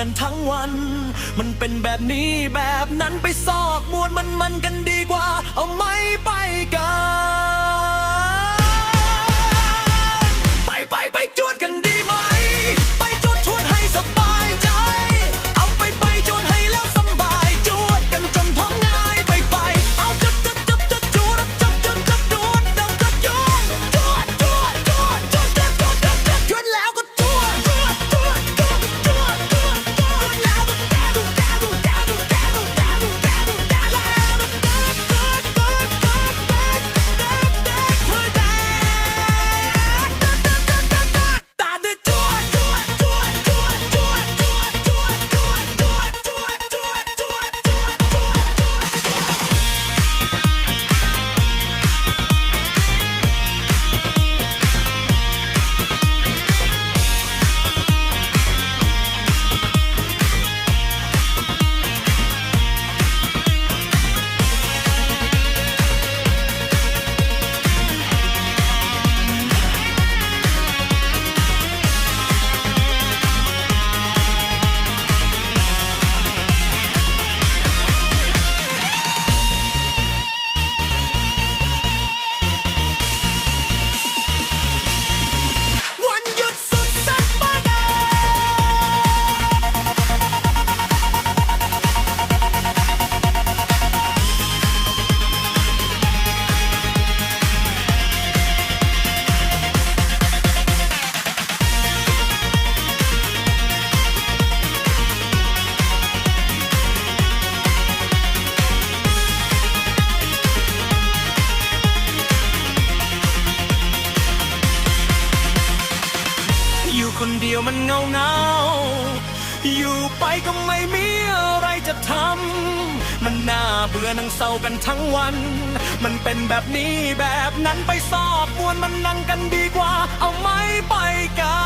กันทั้งวัน มันเป็นแบบนี้แบบนั้นไปซอกมวนมันมันกันดีกว่า เอาไม่ไปกันาเบื่อนั่งเศร้ากันทั้งวัน มันเป็นแบบนี้แบบนั้นไปสอบบวนมันนั่งกันดีกว่า เอาไม้ไปกั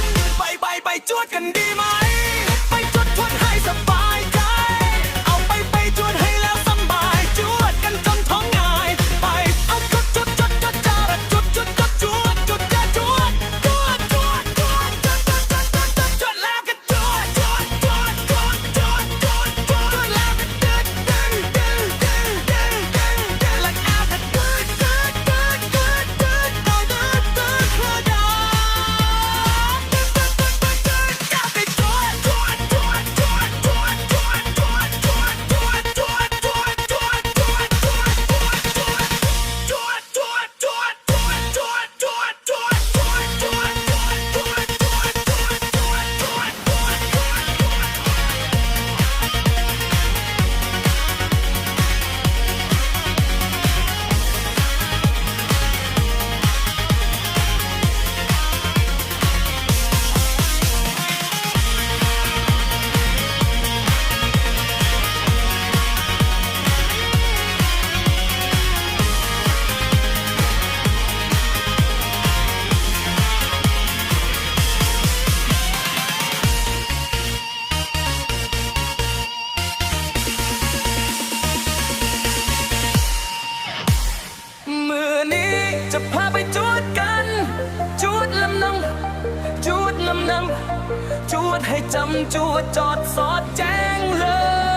นไปไปไปจวดกันดีไหม วดให้จำจวดจอดสอดแจ้งเลย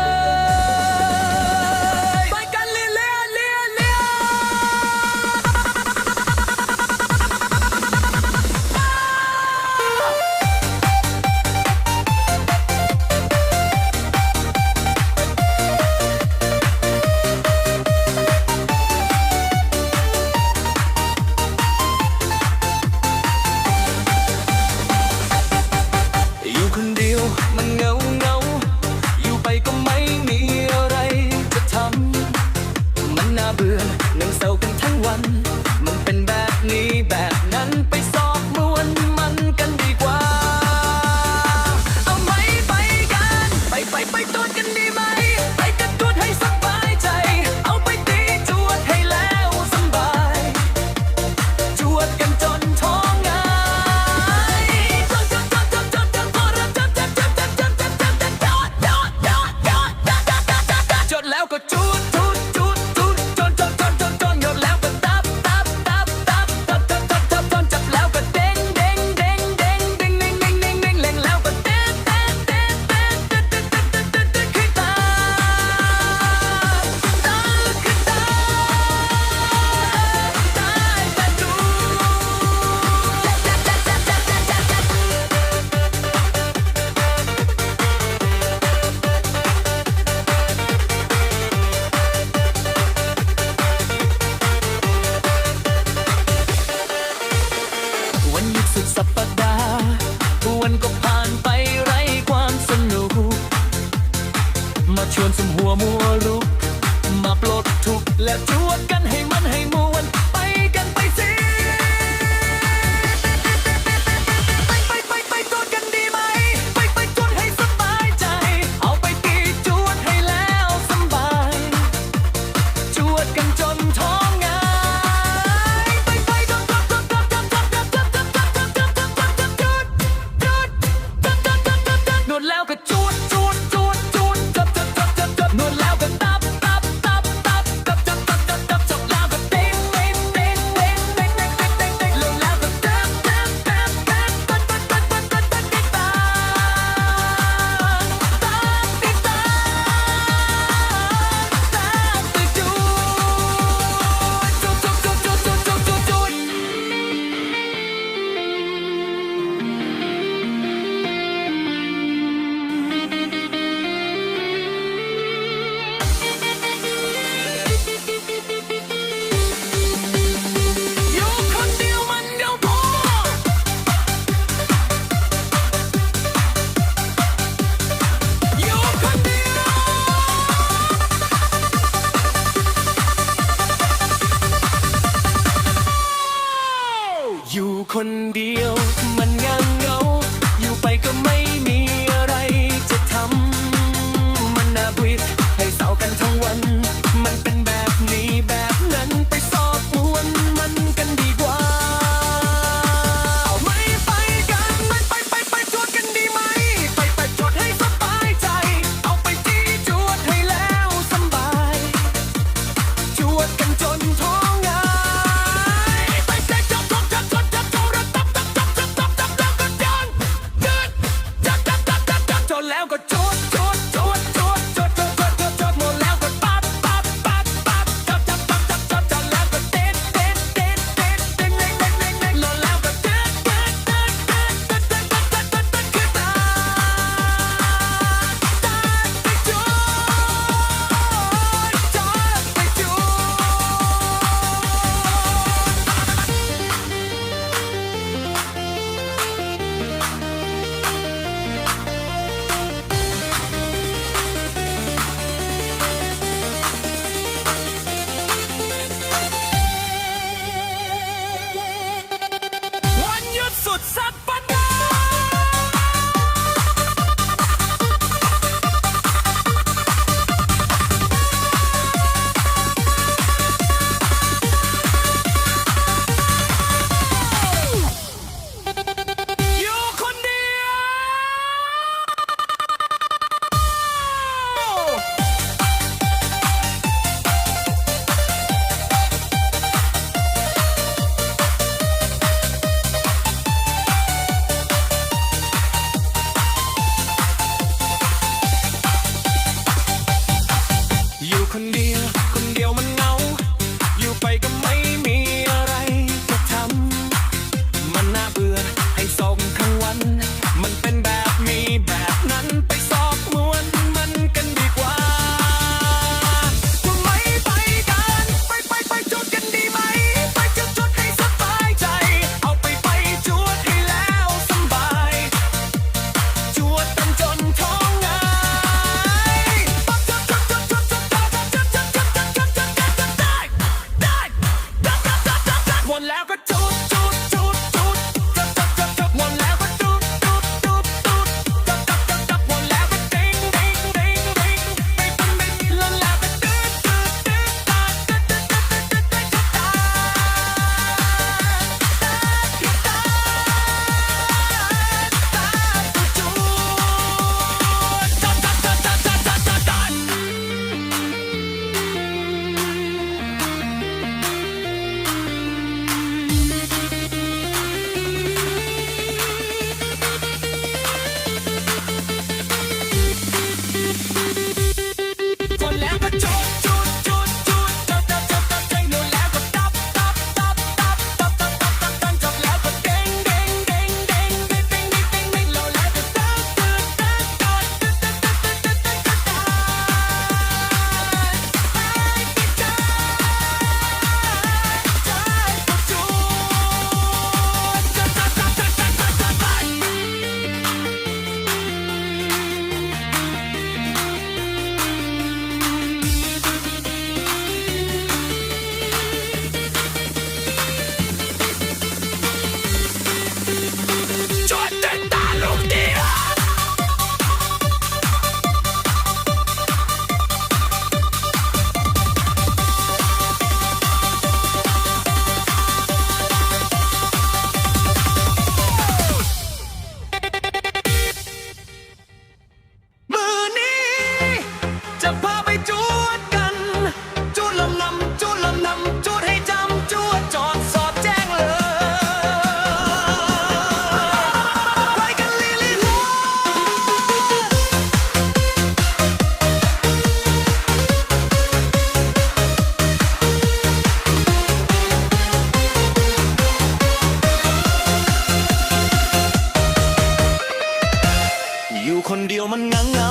อยู่คนเดียวมันงังเงา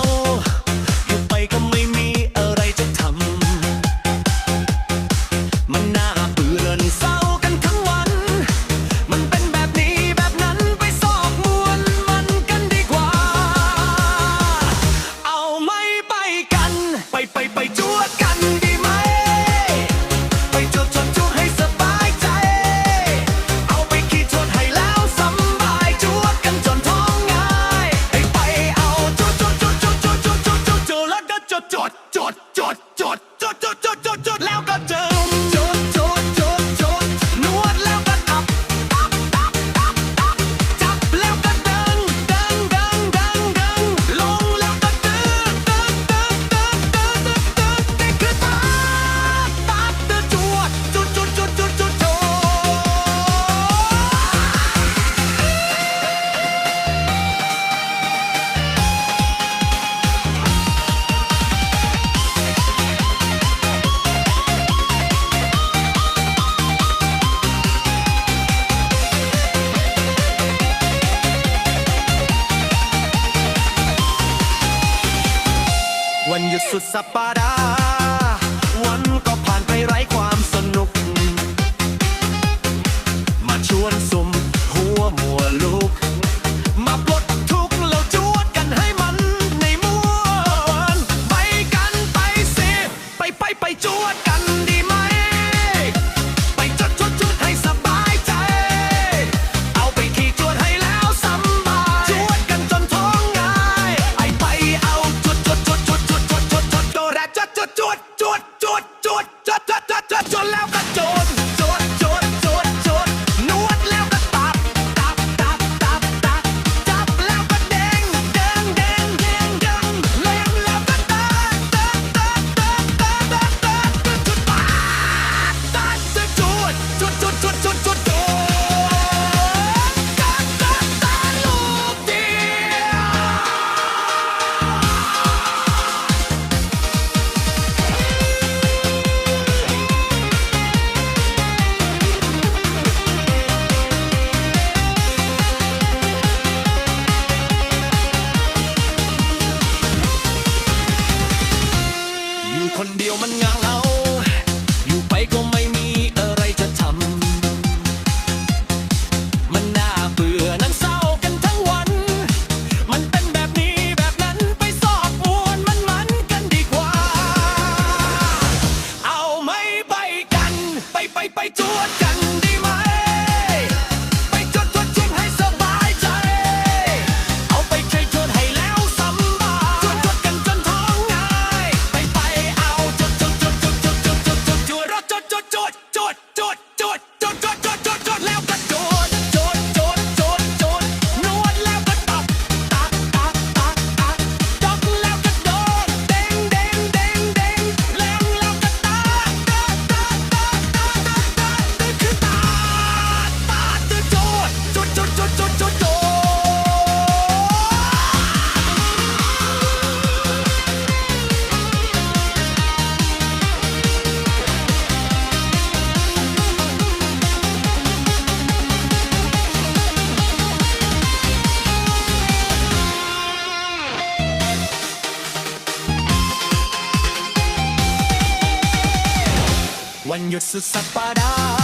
เดียวมันเหงา อยู่ไปก็ไม่ bagunça, essa.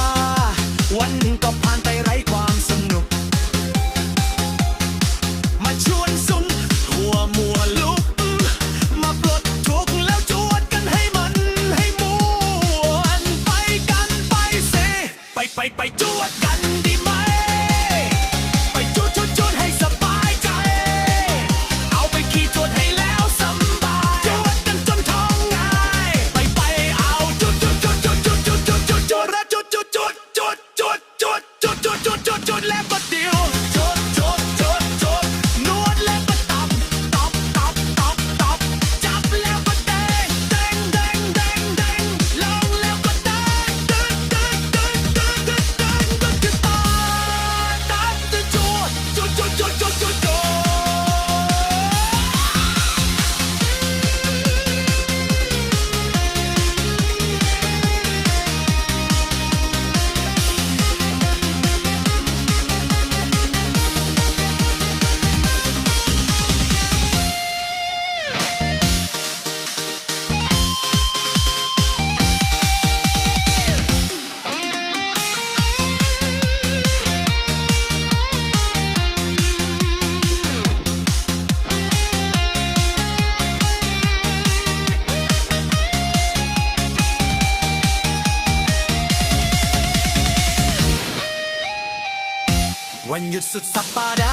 sapara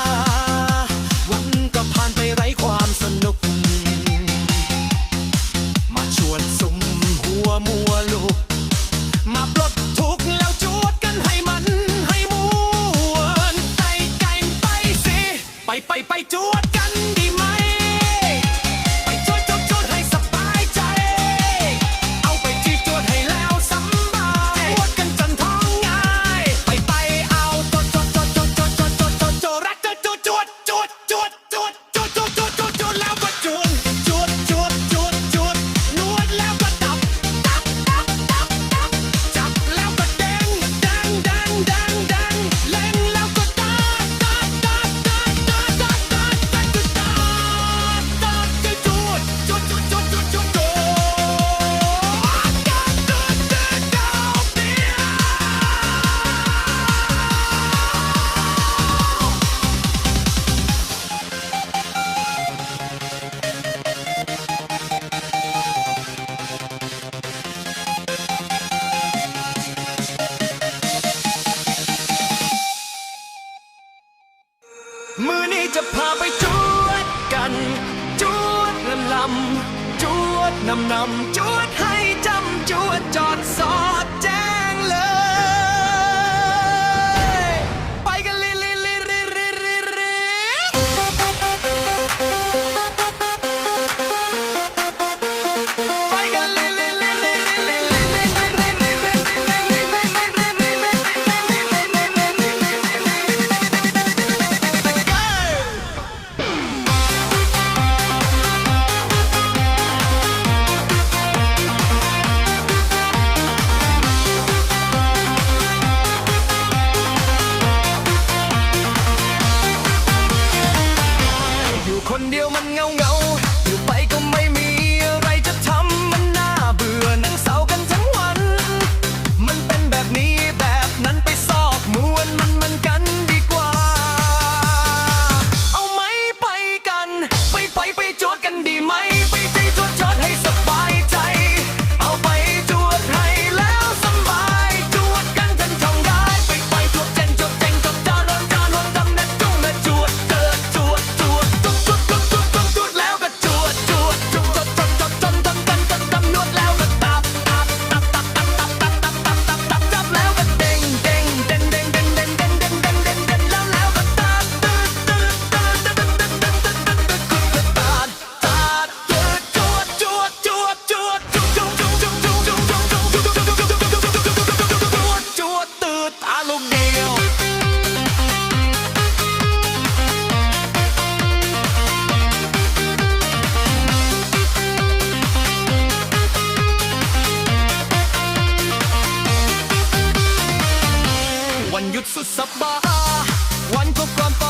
sus sabah. One go from